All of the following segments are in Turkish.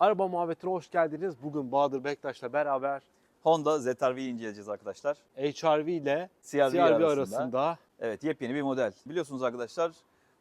Araba muhabbetine hoş geldiniz. Bugün Bahadır Bektaş'la beraber Honda ZR-V'yi inceleyeceğiz arkadaşlar. HRV ile CR-V, CRV arasında. arasında. Evet yepyeni bir model. Biliyorsunuz arkadaşlar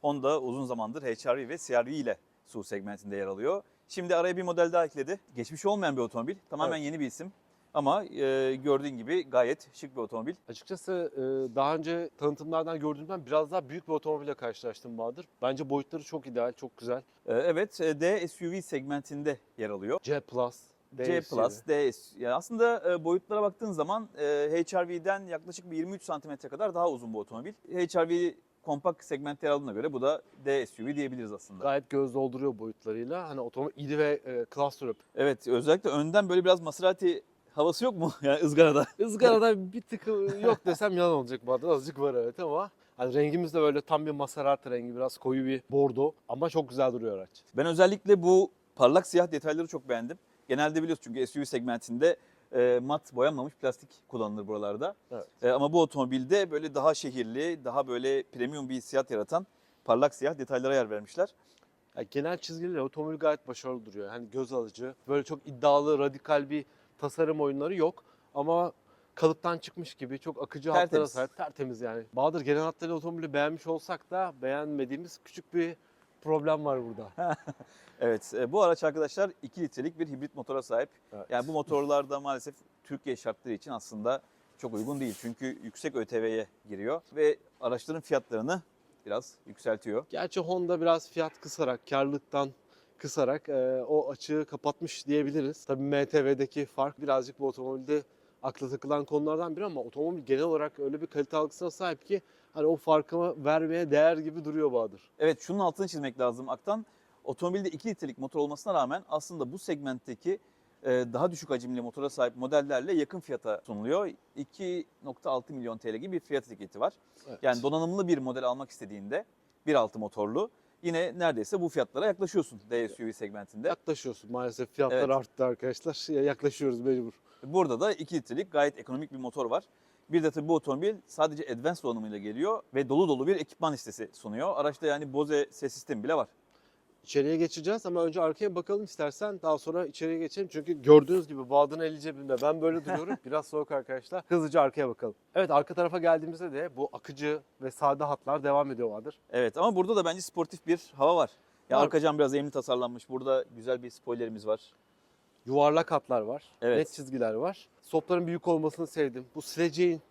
Honda uzun zamandır HR-V ve CR-V ile SUV segmentinde yer alıyor. Şimdi araya bir model daha ekledi. Geçmiş olmayan bir otomobil. Tamamen Evet. yeni bir isim. Ama e, gördüğün gibi gayet şık bir otomobil. Açıkçası e, daha önce tanıtımlardan gördüğümden biraz daha büyük bir otomobille karşılaştım Bahadır. Bence boyutları çok ideal, çok güzel. E, evet e, D SUV segmentinde yer alıyor. C Plus. D C. Plus, D yani aslında e, boyutlara baktığın zaman e, HR-V'den yaklaşık bir 23 santimetre kadar daha uzun bu otomobil. HR-V kompakt segmentte yer aldığına göre bu da D SUV diyebiliriz aslında. Gayet göz dolduruyor boyutlarıyla. Hani otomobil iri ve e, cluster Evet özellikle önden böyle biraz Maserati havası yok mu? Yani ızgarada. Izgarada bir tık yok desem yalan olacak Bahadır. Azıcık var evet ama hani rengimiz de böyle tam bir Maserati rengi, biraz koyu bir bordo ama çok güzel duruyor araç. Ben özellikle bu parlak siyah detayları çok beğendim. Genelde biliyorsun çünkü SUV segmentinde e, mat boyanmamış plastik kullanılır buralarda. Evet. E, ama bu otomobilde böyle daha şehirli, daha böyle premium bir hissiyat yaratan parlak siyah detaylara yer vermişler. Yani genel çizgileri otomobil gayet başarılı duruyor. Hani göz alıcı, böyle çok iddialı, radikal bir tasarım oyunları yok. Ama kalıptan çıkmış gibi çok akıcı hatlara Tertemiz. sahip, tertemiz yani. Bahadır genel hatlarıyla otomobili beğenmiş olsak da beğenmediğimiz küçük bir problem var burada. Evet e, bu araç arkadaşlar 2 litrelik bir hibrit motora sahip. Evet. Yani bu motorlarda maalesef Türkiye şartları için aslında çok uygun değil. Çünkü yüksek ÖTV'ye giriyor ve araçların fiyatlarını biraz yükseltiyor. Gerçi Honda biraz fiyat kısarak, karlılıktan kısarak e, o açığı kapatmış diyebiliriz. Tabii MTV'deki fark birazcık bu otomobilde akla takılan konulardan biri ama otomobil genel olarak öyle bir kalite algısına sahip ki hani o farkı vermeye değer gibi duruyor Bahadır. Evet şunun altını çizmek lazım Aktan. Otomobilde 2 litrelik motor olmasına rağmen aslında bu segmentteki e, daha düşük hacimli motora sahip modellerle yakın fiyata sunuluyor. 2.6 milyon TL gibi bir fiyat etiketi var. Evet. Yani donanımlı bir model almak istediğinde 1.6 motorlu yine neredeyse bu fiyatlara yaklaşıyorsun DSUV segmentinde. yaklaşıyorsun. Maalesef fiyatlar Evet. arttı arkadaşlar. Ya- Yaklaşıyoruz mecbur. Burada da 2 litrelik gayet ekonomik bir motor var. Bir de tabii bu otomobil sadece Advanced donanımıyla geliyor ve dolu dolu bir ekipman listesi sunuyor. Araçta yani Bose ses sistemi bile var. İçeriye geçeceğiz ama önce arkaya bakalım istersen. Daha sonra içeriye geçelim. Çünkü gördüğünüz gibi Bahadır'ın eli cebimde. Ben böyle duruyorum. Biraz soğuk arkadaşlar. Hızlıca arkaya bakalım. Evet arka tarafa geldiğimizde de bu akıcı ve sade hatlar devam ediyor Bahadır. Evet ama burada da bence sportif bir hava var. Ya Var. arka cam biraz eğimli tasarlanmış. Burada güzel bir spoilerimiz var. Yuvarlak hatlar var. Evet. Net çizgiler var. Stopların büyük olmasını sevdim. Bu sileceğin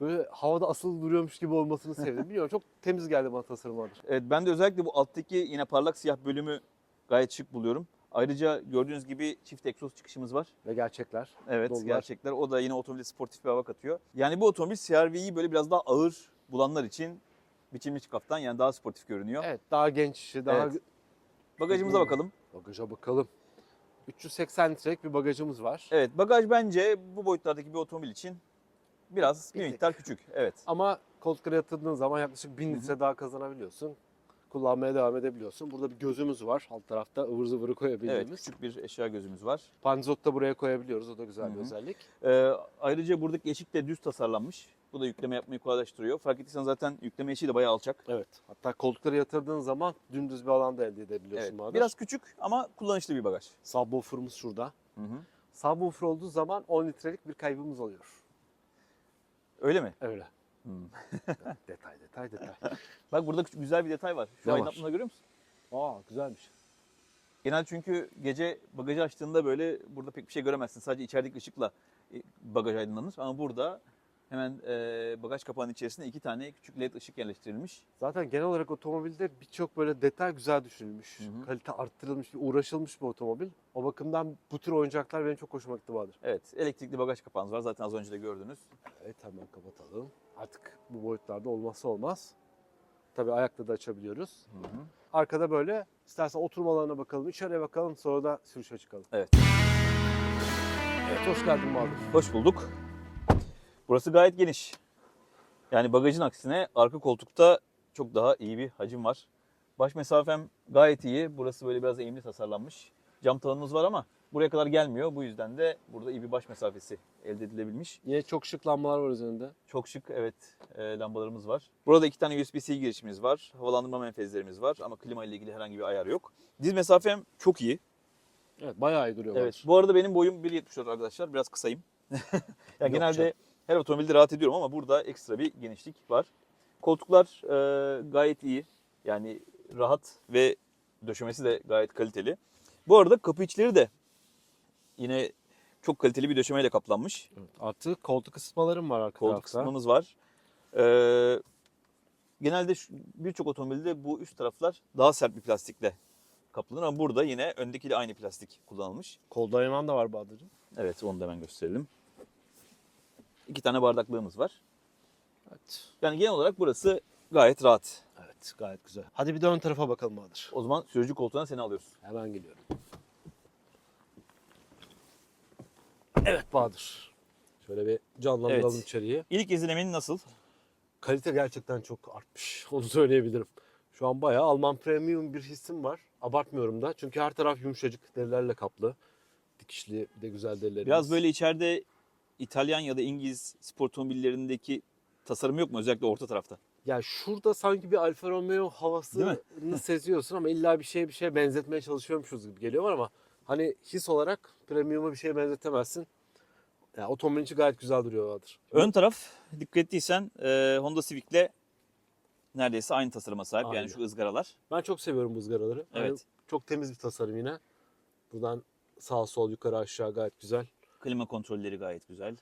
böyle havada asılı duruyormuş gibi olmasını sevdim. Bilmiyorum çok temiz geldi bana tasarım Bahadır. Evet ben de özellikle bu alttaki yine parlak siyah bölümü gayet şık buluyorum. Ayrıca gördüğünüz gibi çift egzoz çıkışımız var. Ve gerçekler. Evet Dolular. gerçekler. O da yine otomobile sportif bir hava katıyor. Yani bu otomobil CR-V'yi böyle biraz daha ağır bulanlar için biçilmiş kaftan yani daha sportif görünüyor. Evet daha genç daha Evet. Bagajımıza bakalım. Bagaja bakalım. 380 litrelik bir bagajımız var. Evet bagaj bence bu boyutlardaki bir otomobil için biraz Bir bir miktar küçük. Evet. Ama koltuklara yatırdığın zaman yaklaşık 1000 Hı hı. litre daha kazanabiliyorsun. Kullanmaya devam edebiliyorsun. Burada bir gözümüz var. Alt tarafta ıvır zıvırı Evet koyabildiğimiz. küçük bir eşya gözümüz var. Panzot da buraya koyabiliyoruz. O da güzel Hı bir özellik. Ee, ayrıca buradaki eşik de düz tasarlanmış. Bu da yükleme yapmayı kolaylaştırıyor. Fark ettiysen zaten yükleme eşiği de bayağı alçak. Evet. Hatta koltuklara yatırdığın zaman dümdüz bir alanda elde edebiliyorsun. Evet, Bahadır. biraz küçük ama kullanışlı bir bagaj. Subwoofer'ımız şurada. Hı hı. Subwoofer olduğu zaman 10 litrelik bir kaybımız oluyor. Öyle mi? Öyle. Hı. detay detay detay. Bak burada küçük, güzel bir detay var. Şu Ne var? aydınlatmada görüyor musun? Aa güzelmiş. Genel çünkü gece bagajı açtığında böyle burada pek bir şey göremezsin. Sadece içerideki ışıkla e, bagaj aydınlanır. Ama burada hemen e, bagaj kapağının içerisinde iki tane küçük led ışık yerleştirilmiş. Zaten genel olarak otomobilde birçok böyle detay güzel düşünülmüş. Hı hı. Kalite arttırılmış, uğraşılmış bir otomobil. O bakımdan bu tür oyuncaklar benim çok hoşuma gitti Bahadır. Evet elektrikli bagaj kapağınız var. Zaten az önce de gördünüz. Evet hemen kapatalım. Artık bu boyutlarda olmazsa olmaz. Tabii ayakta da açabiliyoruz. Hı hı. Arkada böyle istersen oturma alanına bakalım, içeriye bakalım sonra da sürüşe çıkalım. Evet. Evet hoş geldin Bahadır. Hoş bulduk. Burası gayet geniş. Yani bagajın aksine arka koltukta çok daha iyi bir hacim var. Baş mesafem gayet iyi. Burası böyle biraz eğimli tasarlanmış. Cam tavanımız var ama buraya kadar gelmiyor. Bu yüzden de burada iyi bir baş mesafesi elde edilebilmiş. Yine çok şık lambalar var üzerinde. Çok şık evet e, lambalarımız var. Burada iki tane USB-C girişimiz var. Havalandırma menfezlerimiz var ama klima ile ilgili herhangi bir ayar yok. Diz mesafem çok iyi. Evet bayağı iyi duruyor. Evet. Bu arada benim boyum 1.74 arkadaşlar. Biraz kısayım. yani genelde canım. Her otomobilde rahat ediyorum ama burada ekstra bir genişlik var. Koltuklar e, gayet iyi. Yani rahat ve döşemesi de gayet kaliteli. Bu arada kapı içleri de yine çok kaliteli bir döşemeyle kaplanmış. Evet. Artı koltuk ısıtmalarım var arka Koltuk tarafta. kısmımız var. Ee, genelde birçok otomobilde bu üst taraflar daha sert bir plastikle kaplanır ama burada yine öndekiyle aynı plastik kullanılmış. Kol dayaman da var Bahadır'cığım. Evet onu da hemen gösterelim. İki tane bardaklığımız var. Evet. Yani genel olarak burası gayet rahat. Evet gayet güzel. Hadi bir de ön tarafa bakalım Bahadır. O zaman sürücü koltuğuna seni alıyoruz. Hemen geliyorum. Evet Bahadır. Şöyle bir canlandıralım Evet. içeriği. İlk izlenemin nasıl? Kalite gerçekten çok artmış. Onu söyleyebilirim. Şu an bayağı Alman premium bir hissim var. Abartmıyorum da. Çünkü her taraf yumuşacık derilerle kaplı. Dikişli bir de güzel derilerimiz. Biraz böyle içeride İtalyan ya da İngiliz spor otomobillerindeki tasarım yok mu? Özellikle orta tarafta. Ya şurada sanki bir Alfa Romeo havasını seziyorsun ama illa bir şeye bir şeye benzetmeye çalışıyormuşuz gibi geliyor var ama hani his olarak premium'a bir şeye benzetemezsin. Ya otomobilin içi gayet güzel duruyor Bahadır. Ön taraf dikkat ettiysen e, Honda Civic'le neredeyse aynı tasarıma sahip. Aynen. Yani şu ızgaralar. Ben çok seviyorum bu ızgaraları. Hani Evet. çok temiz bir tasarım yine. Buradan sağ sol yukarı aşağı gayet güzel. Klima kontrolleri gayet güzel.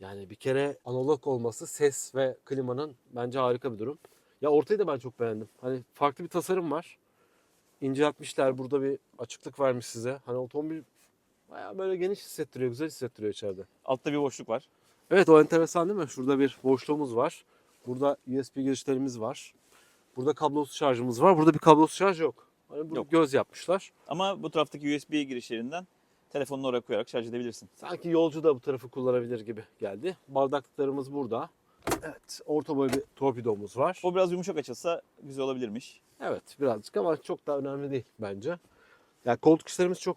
Yani bir kere analog olması ses ve klimanın bence harika bir durum. Ya ortayı da ben çok beğendim. Hani farklı bir tasarım var. İnceltmişler. Burada bir açıklık vermiş size. Hani otomobil bayağı böyle geniş hissettiriyor. Güzel hissettiriyor içeride. Altta bir boşluk var. Evet o enteresan değil mi? Şurada bir boşluğumuz var. Burada USB girişlerimiz var. Burada kablosuz şarjımız var. Burada bir kablosuz şarj yok. Hani bunu Yok. göz yapmışlar. Ama bu taraftaki USB girişlerinden telefonunu oraya koyarak şarj edebilirsin. Sanki yolcu da bu tarafı kullanabilir gibi geldi. Bardaklıklarımız burada. Evet, orta boy bir torpidomuz var. O biraz yumuşak açılsa güzel olabilirmiş. Evet, birazcık ama çok da önemli değil bence. Yani koltuk işlerimiz çok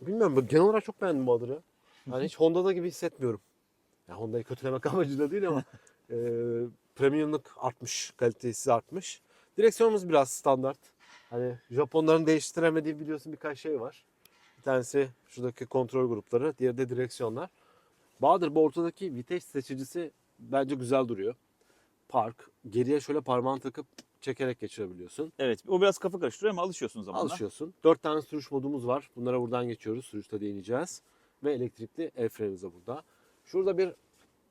bilmiyorum genel olarak çok beğendim Bahadır'ı. Yani hiç Honda'da gibi hissetmiyorum. Ya Honda'yı kötülemek amacıyla değil ama e, premiumluk artmış, kalitesi artmış. Direksiyonumuz biraz standart. Hani Japonların değiştiremediği biliyorsun birkaç şey var. Tanesi şuradaki kontrol grupları, diğeri de direksiyonlar. Bahadır bu ortadaki vites seçicisi bence güzel duruyor. Park, geriye şöyle parmağını takıp çekerek geçirebiliyorsun. Evet o biraz kafa karıştırıyor ama alışıyorsun zamanla. Alışıyorsun. Dört tane sürüş modumuz var. Bunlara buradan geçiyoruz. Sürüşte değineceğiz. Ve elektrikli el frenimiz de burada. Şurada bir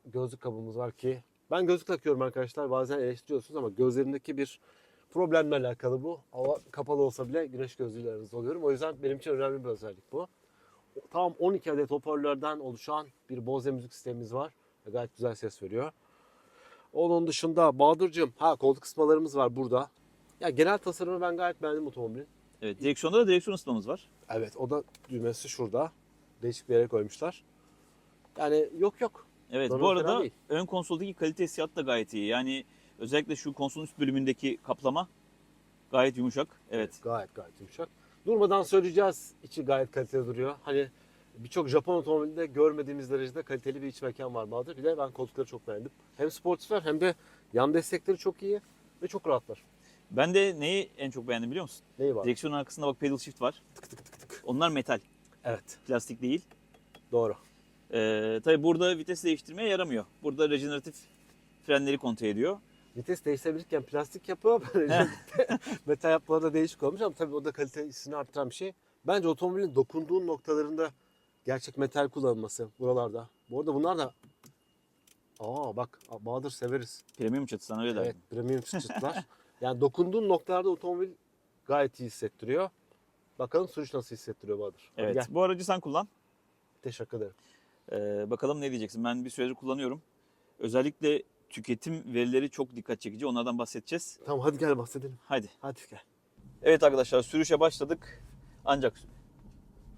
gözlük kabımız var ki ben gözlük takıyorum arkadaşlar. Bazen eleştiriyorsunuz ama gözlerimdeki bir problemle alakalı bu. Hava kapalı olsa bile güneş gözlüğüyle aranızda oluyorum. O yüzden benim için önemli bir özellik bu. Tam 12 adet hoparlörden oluşan bir Bose müzik sistemimiz var. Gayet güzel ses veriyor. Onun dışında Bahadır'cığım, ha koltuk kısmalarımız var burada. Ya genel tasarımı ben gayet beğendim otomobilin. Evet direksiyonda da direksiyon ısıtmamız var. Evet o da düğmesi şurada. Değişik bir yere koymuşlar. Yani yok yok. Evet Normal bu arada ön konsoldaki kalite hissiyatı da gayet iyi. Yani özellikle şu konsolun üst bölümündeki kaplama gayet yumuşak. Evet. Gayet gayet yumuşak. Durmadan söyleyeceğiz. İçi gayet kaliteli duruyor. Hani birçok Japon otomobilinde görmediğimiz derecede kaliteli bir iç mekan var Bahadır. Bir de ben koltukları çok beğendim. Hem sportifler hem de yan destekleri çok iyi ve çok rahatlar. Ben de neyi en çok beğendim biliyor musun? Neyi var? Direksiyonun arkasında bak pedal shift var. Onlar metal. Evet Plastik değil. doğru. Ee, tabii burada vites değiştirmeye yaramıyor. Burada rejeneratif frenleri kontrol ediyor. Vites değiştirebilirken plastik yapı metal yapıları da değişik olmuş ama tabii o da kalitesini arttıran bir şey. Bence otomobilin dokunduğun noktalarında gerçek metal kullanılması buralarda. Bu arada bunlar da Aa bak Bahadır severiz. Premium çatı sana öyle Evet premium çıtlar. yani dokunduğun noktalarda otomobil gayet iyi hissettiriyor. Bakalım sürüş nasıl hissettiriyor Bahadır. Hadi Evet. gel. Bu aracı sen kullan. Teşekkür ederim. Ee, bakalım ne diyeceksin. Ben bir süredir kullanıyorum. Özellikle tüketim verileri çok dikkat çekici. Onlardan bahsedeceğiz. Tamam hadi gel bahsedelim. Hadi. Hadi gel. Evet arkadaşlar sürüşe başladık. Ancak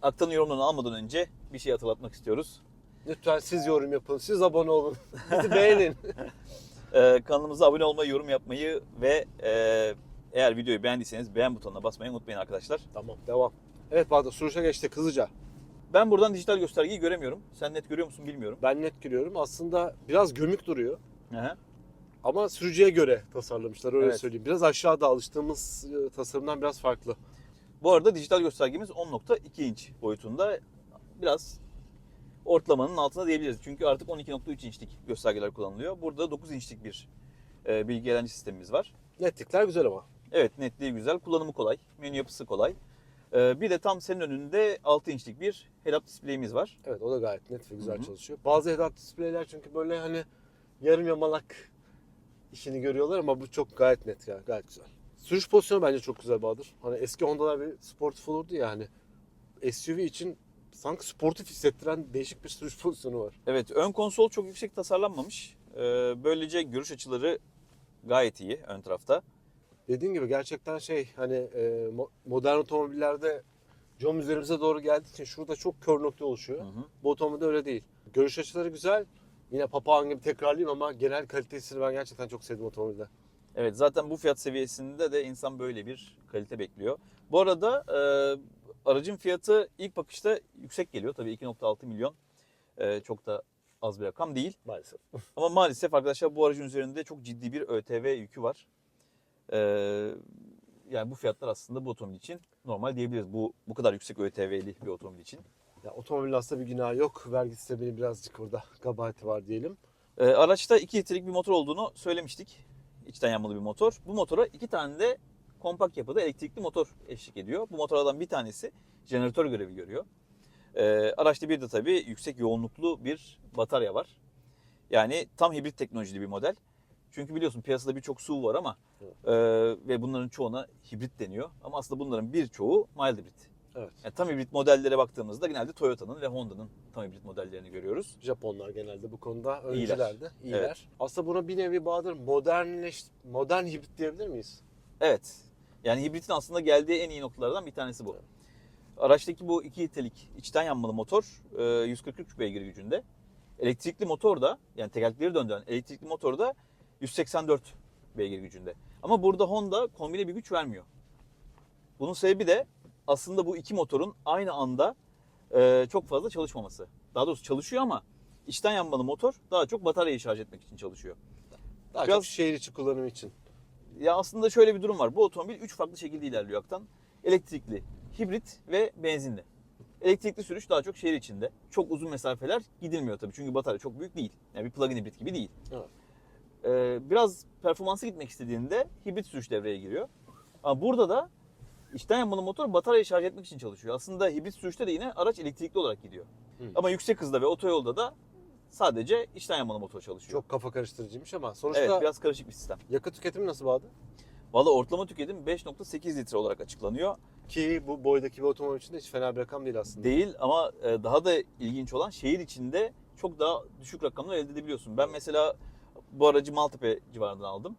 Aktan'ın yorumlarını almadan önce bir şey hatırlatmak istiyoruz. Lütfen siz yorum yapın. Siz abone olun. Bizi beğenin. Ee, kanalımıza abone olmayı, yorum yapmayı ve e, eğer videoyu beğendiyseniz beğen butonuna basmayı unutmayın arkadaşlar. tamam devam. Evet Bahadır sürüşe geçtik hızlıca. Ben buradan dijital göstergeyi göremiyorum. Sen net görüyor musun bilmiyorum. Ben net görüyorum. Aslında biraz gömük duruyor. Aha. Ama sürücüye göre tasarlamışlar öyle Evet. söyleyeyim. Biraz aşağıda alıştığımız e, tasarımdan biraz farklı. Bu arada dijital göstergemiz 10.2 inç boyutunda. Biraz ortalamanın altında diyebiliriz. Çünkü artık 12.3 inçlik göstergeler kullanılıyor. Burada 9 inçlik bir e, bilgi eğlence sistemimiz var. Netlikler güzel ama. Evet netliği güzel, kullanımı kolay, menü yapısı kolay. E, bir de tam senin önünde 6 inçlik bir head-up display'imiz var. Evet o da gayet net ve güzel Hı hı. çalışıyor. Bazı head-up display'ler çünkü böyle hani yarım yamalak işini görüyorlar ama bu çok gayet net ya gayet güzel. Sürüş pozisyonu bence çok güzel Bahadır. Hani eski Honda'lar bir sportif olurdu ya hani SUV için sanki sportif hissettiren değişik bir sürüş pozisyonu var. Evet ön konsol çok yüksek tasarlanmamış. E, böylece görüş açıları gayet iyi ön tarafta. Dediğin gibi gerçekten şey hani e, mo- modern otomobillerde cam üzerimize doğru geldiği için şurada çok kör nokta oluşuyor. Hı hı. Bu otomobilde öyle değil. Görüş açıları güzel. Yine papağan gibi tekrarlayayım ama genel kalitesini ben gerçekten çok sevdim otomobilde. Evet zaten bu fiyat seviyesinde de insan böyle bir kalite bekliyor. Bu arada e, aracın fiyatı ilk bakışta yüksek geliyor. Tabii 2.6 milyon e, çok da az bir rakam değil. Maalesef. Ama maalesef arkadaşlar bu aracın üzerinde çok ciddi bir ÖTV yükü var. E, yani bu fiyatlar aslında bu otomobil için normal diyebiliriz. Bu bu kadar yüksek ÖTV'li bir otomobil için. Ya otomobilin aslında bir günahı yok. Vergi sisteminin birazcık burada kabahati var diyelim. E, araçta 2 litrelik bir motor olduğunu söylemiştik. İçten yanmalı bir motor. Bu motora iki tane de kompakt yapıda elektrikli motor eşlik ediyor. Bu motorlardan bir tanesi jeneratör görevi görüyor. E, araçta bir de tabii yüksek yoğunluklu bir batarya var. Yani tam hibrit teknolojili bir model. Çünkü biliyorsun piyasada birçok SUV var ama Evet. e, ve bunların çoğuna hibrit deniyor. Ama aslında bunların birçoğu mild hibrit. Evet. Yani tam hibrit modellere baktığımızda genelde Toyota'nın ve Honda'nın tam hibrit modellerini görüyoruz. Japonlar genelde bu konuda İyiler. öncülerdi. İyiler. Evet. Aslında buna bir nevi Bahadır modernleş, modern hibrit diyebilir miyiz? Evet. Yani hibritin aslında geldiği en iyi noktalardan bir tanesi bu. Araçtaki bu 2 litrelik içten yanmalı motor e, 143 beygir gücünde. Elektrikli motor da yani tekerlekleri döndüren elektrikli motor da 184 beygir gücünde. Ama burada Honda kombine bir güç vermiyor. Bunun sebebi de aslında bu iki motorun aynı anda e, çok fazla çalışmaması. Daha doğrusu çalışıyor ama içten yanmalı motor daha çok bataryayı şarj etmek için çalışıyor. Daha Biraz- çok şehir içi kullanım için. Ya aslında şöyle bir durum var. Bu otomobil 3 farklı şekilde ilerliyor aktan. Elektrikli, hibrit ve benzinli. Elektrikli sürüş daha çok şehir içinde. Çok uzun mesafeler gidilmiyor tabii. Çünkü batarya çok büyük değil. Yani bir plug-in hibrit gibi değil. Evet. Ee, biraz performansı gitmek istediğinde hibrit sürüş devreye giriyor. Ama burada da içten yanmalı motor bataryayı şarj etmek için çalışıyor. Aslında hibrit sürüşte de yine araç elektrikli olarak gidiyor. Hı. Ama yüksek hızda ve otoyolda da sadece içten yanmalı motor çalışıyor. Çok kafa karıştırıcıymış ama sonuçta evet, biraz karışık bir sistem. yakıt tüketimi nasıl Bahadır? Valla ortalama tüketim 5.8 litre olarak açıklanıyor. Ki bu boydaki bir otomobil için de hiç fena bir rakam değil aslında. Değil ama e, daha da ilginç olan şehir içinde çok daha düşük rakamlar elde edebiliyorsun. Ben mesela bu aracı Maltepe civarından aldım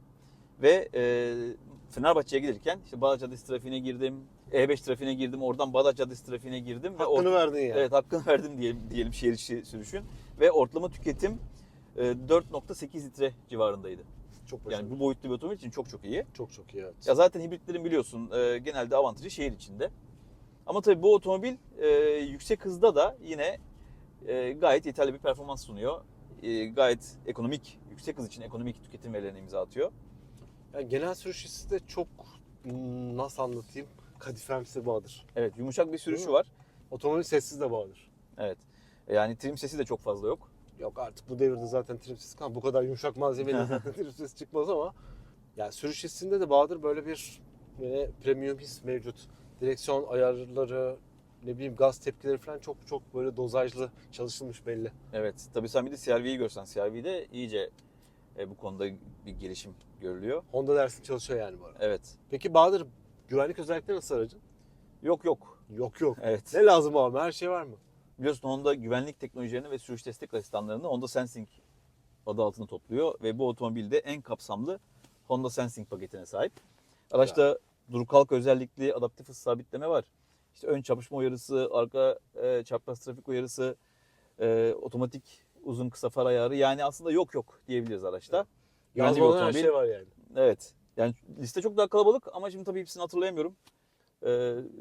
ve e, Fenerbahçe'ye gelirken işte Bağdat Caddesi trafiğine girdim, E5 trafiğine girdim, oradan Bağdat Caddesi trafiğine girdim ve Hakkını or- verdin yani. evet hakkını verdim diyelim, diyelim şehir içi sürüşün ve ortalama tüketim e, 4.8 litre civarındaydı. Çok başarılı. Yani bu boyutlu bir otomobil için çok çok iyi. Çok çok iyi evet. Ya zaten hibritlerin biliyorsun e, genelde avantajı şehir içinde. Ama tabii bu otomobil e, yüksek hızda da yine e, gayet yeterli bir performans sunuyor. E, gayet ekonomik, yüksek hız için ekonomik tüketim verilerine imza atıyor. Yani genel sürüş hissi de çok hmm, nasıl anlatayım kadifemsi Bahadır. Evet yumuşak bir sürüşü var. Otomobil sessiz de Bahadır. Evet. E, Yani trim sesi de çok fazla yok. Yok artık bu devirde zaten trimsiz kan bu kadar yumuşak malzemeyle zaten trimsiz çıkmaz ama yani sürüş hissinde de Bahadır böyle bir yine premium his mevcut. Direksiyon ayarları, ne bileyim gaz tepkileri falan çok çok böyle dozajlı çalışılmış belli. Evet. Tabii sen bir de CR-V'yi görsen CR-V'de iyice e, bu konuda bir gelişim görülüyor. Honda dersin çalışıyor yani bu arada. Evet. Peki Bahadır güvenlik özellikleri nasıl aracın? Yok yok. Yok yok. Evet. Ne lazım abi her şey var mı? Biliyorsun Honda güvenlik teknolojilerini ve sürüş destek asistanlarını Honda Sensing adı altında topluyor ve bu otomobilde en kapsamlı Honda Sensing paketine sahip. Araçta dur kalk özellikli adaptif hız sabitleme var. İşte ön çarpışma uyarısı, arka e, çapraz trafik uyarısı, e, otomatik uzun kısa far ayarı yani aslında yok yok diyebiliriz araçta. Bir Yazmalı her şey var yani. Evet. Yani liste çok daha kalabalık ama şimdi tabii hepsini hatırlayamıyorum. Ee,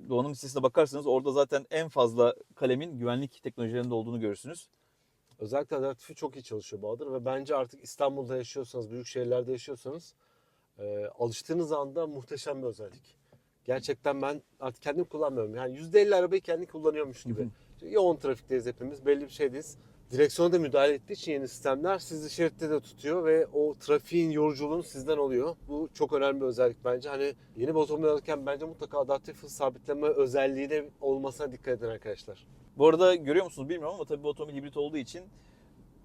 Doğan'ın listesine bakarsanız orada zaten en fazla kalemin güvenlik teknolojilerinde olduğunu görürsünüz. Özellikle adaptifi çok iyi çalışıyor Bahadır ve bence artık İstanbul'da yaşıyorsanız, büyük şehirlerde yaşıyorsanız e, alıştığınız anda muhteşem bir özellik. Gerçekten ben artık kendim kullanmıyorum. Yani %50 arabayı kendi kullanıyormuş gibi. Çünkü Yoğun trafikteyiz hepimiz. Belli bir şeydeyiz. Direksiyona da müdahale ettiği için yeni sistemler sizi şeritte de tutuyor ve o trafiğin yoruculuğunu sizden alıyor. Bu çok önemli bir özellik bence. Hani yeni bir otomobil alırken bence mutlaka adaptif hız sabitleme özelliği de olmasına dikkat edin arkadaşlar. Bu arada görüyor musunuz bilmiyorum ama tabii bu otomobil hibrit olduğu için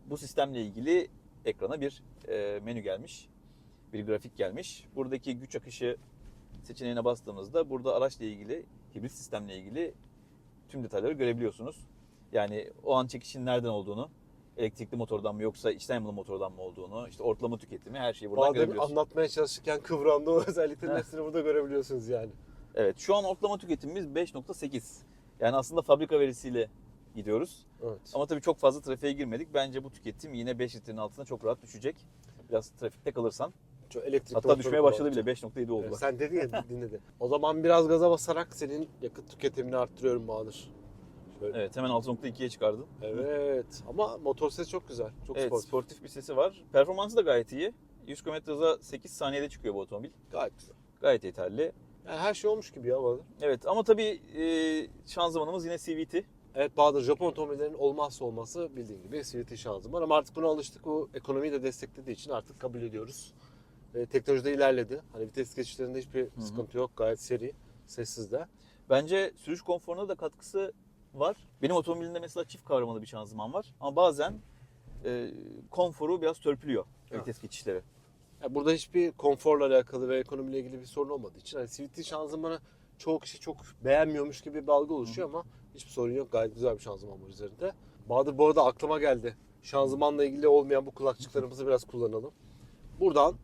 bu sistemle ilgili ekrana bir e, menü gelmiş. Bir grafik gelmiş. Buradaki güç akışı seçeneğine bastığımızda burada araçla ilgili, hibrit sistemle ilgili tüm detayları görebiliyorsunuz. Yani o an çekişin nereden olduğunu, elektrikli motordan mı yoksa içten yanmalı motordan mı olduğunu, işte ortalama tüketimi her şeyi buradan Bahadır görebiliyorsunuz. anlatmaya çalışırken kıvrandı o özelliklerin hepsini burada görebiliyorsunuz yani. Evet şu an ortalama tüketimimiz 5.8. Yani aslında fabrika verisiyle gidiyoruz. Evet. Ama tabii çok fazla trafiğe girmedik. Bence bu tüketim yine 5 litrenin altına çok rahat düşecek. Biraz trafikte kalırsan. Çok elektrikli Hatta düşmeye başladı kullanacağım. bile 5.7 oldu. Evet, bak. sen dedin ya dinledi. O zaman biraz gaza basarak senin yakıt tüketimini arttırıyorum Bahadır. Şöyle. Evet hemen 6.2'ye çıkardın. Evet. Ama motor sesi çok güzel. Çok Evet sportif. sportif bir sesi var. Performansı da gayet iyi. 100 km hıza 8 saniyede çıkıyor bu otomobil. Gayet güzel. Gayet yeterli. Yani her şey olmuş gibi ya Bahadır. Evet ama tabii e, şanzımanımız yine CVT. Evet Bahadır Japon otomobillerinin olmazsa olması bildiğin gibi CVT şanzıman ama artık buna alıştık. O ekonomiyi de desteklediği için artık kabul ediyoruz. E, teknoloji de ilerledi. Hani vites geçişlerinde hiçbir hı. sıkıntı yok. Gayet seri, sessiz de. Bence sürüş konforuna da katkısı var. Benim otomobilimde mesela çift kavramalı bir şanzıman var. Ama bazen e, konforu biraz törpülüyor Evet. vites geçişleri. Yani burada hiçbir konforla alakalı ve ekonomiyle ilgili bir sorun olmadığı için hani CVT şanzımanı çoğu kişi çok beğenmiyormuş gibi bir algı oluşuyor ama hiçbir sorun yok. Gayet güzel bir şanzıman var üzerinde. Bahadır bu arada aklıma geldi. Şanzımanla ilgili olmayan bu kulakçıklarımızı biraz kullanalım. Buradan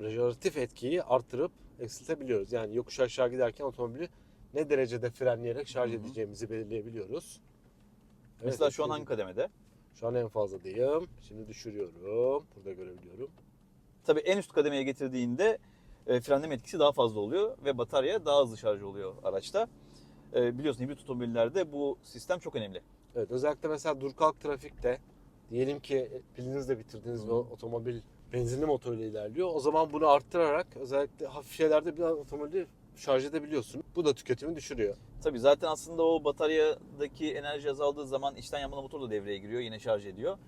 rejeneratif etkiyi arttırıp eksiltebiliyoruz. Yani yokuş aşağı giderken otomobili ne derecede frenleyerek şarj Hı hı. edeceğimizi belirleyebiliyoruz. Evet, Mesela şu an hangi kademede? Şu an en fazla diyeyim. Şimdi düşürüyorum. Burada görebiliyorum. Tabii en üst kademeye getirdiğinde e, frenleme etkisi daha fazla oluyor ve batarya daha hızlı şarj oluyor araçta. E, biliyorsun hibrit otomobillerde bu sistem çok önemli. Evet özellikle mesela dur kalk trafikte diyelim ki pilinizi de bitirdiniz ve otomobil benzinli motorla ilerliyor. O zaman bunu arttırarak özellikle hafif şeylerde bir otomobili şarj edebiliyorsun. Bu da tüketimi düşürüyor. Tabii zaten aslında o bataryadaki enerji azaldığı zaman içten yanmalı motor da devreye giriyor. Yine şarj ediyor.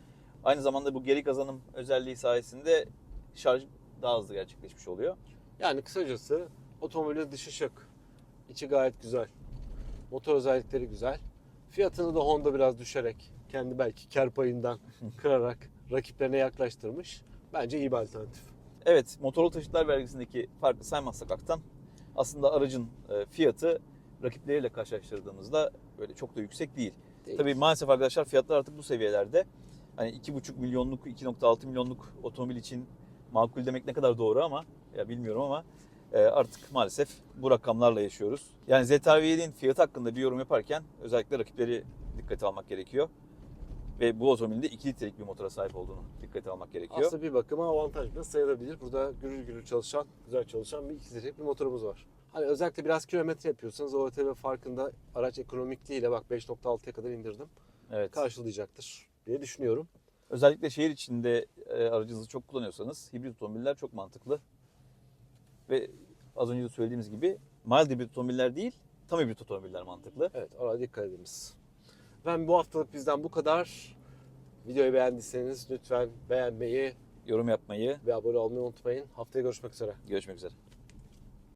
Aynı zamanda bu geri kazanım özelliği sayesinde şarj daha hızlı gerçekleşmiş oluyor. Yani kısacası otomobilin dışı şık. içi gayet güzel. Motor özellikleri güzel. Fiyatını da Honda biraz düşerek kendi belki kar payından kırarak rakiplerine yaklaştırmış. Bence iyi bir alternatif. Evet, motorlu taşıtlar vergisindeki farkı saymazsak aktan aslında aracın e, fiyatı rakipleriyle karşılaştırdığımızda böyle çok da yüksek değil. Değil. Tabii maalesef arkadaşlar fiyatlar artık bu seviyelerde. Hani 2,5 milyonluk, 2,6 milyonluk otomobil için makul demek ne kadar doğru ama ya bilmiyorum ama e, artık maalesef bu rakamlarla yaşıyoruz. Yani ZR-V7'in fiyatı hakkında bir yorum yaparken özellikle rakipleri dikkate almak gerekiyor. Ve bu otomobilin de 2 litrelik bir motora sahip olduğunu dikkate almak gerekiyor. Aslında bir bakıma avantajlı da sayılabilir. Burada gürül gürül çalışan, güzel çalışan bir iki litrelik bir motorumuz var. Hani özellikle biraz kilometre yapıyorsanız o ÖTV farkında araç ekonomikliğiyle bak 5.6'ya kadar indirdim. evet. Karşılayacaktır diye düşünüyorum. Özellikle şehir içinde e, aracınızı çok kullanıyorsanız hibrit otomobiller çok mantıklı. Ve az önce de söylediğimiz gibi mild hibrit otomobiller değil, tam hibrit otomobiller mantıklı. Evet oraya dikkat ediniz. Ben bu haftalık bizden bu kadar. Videoyu beğendiyseniz lütfen beğenmeyi Yorum yapmayı, ve abone olmayı unutmayın. Haftaya görüşmek üzere. görüşmek üzere.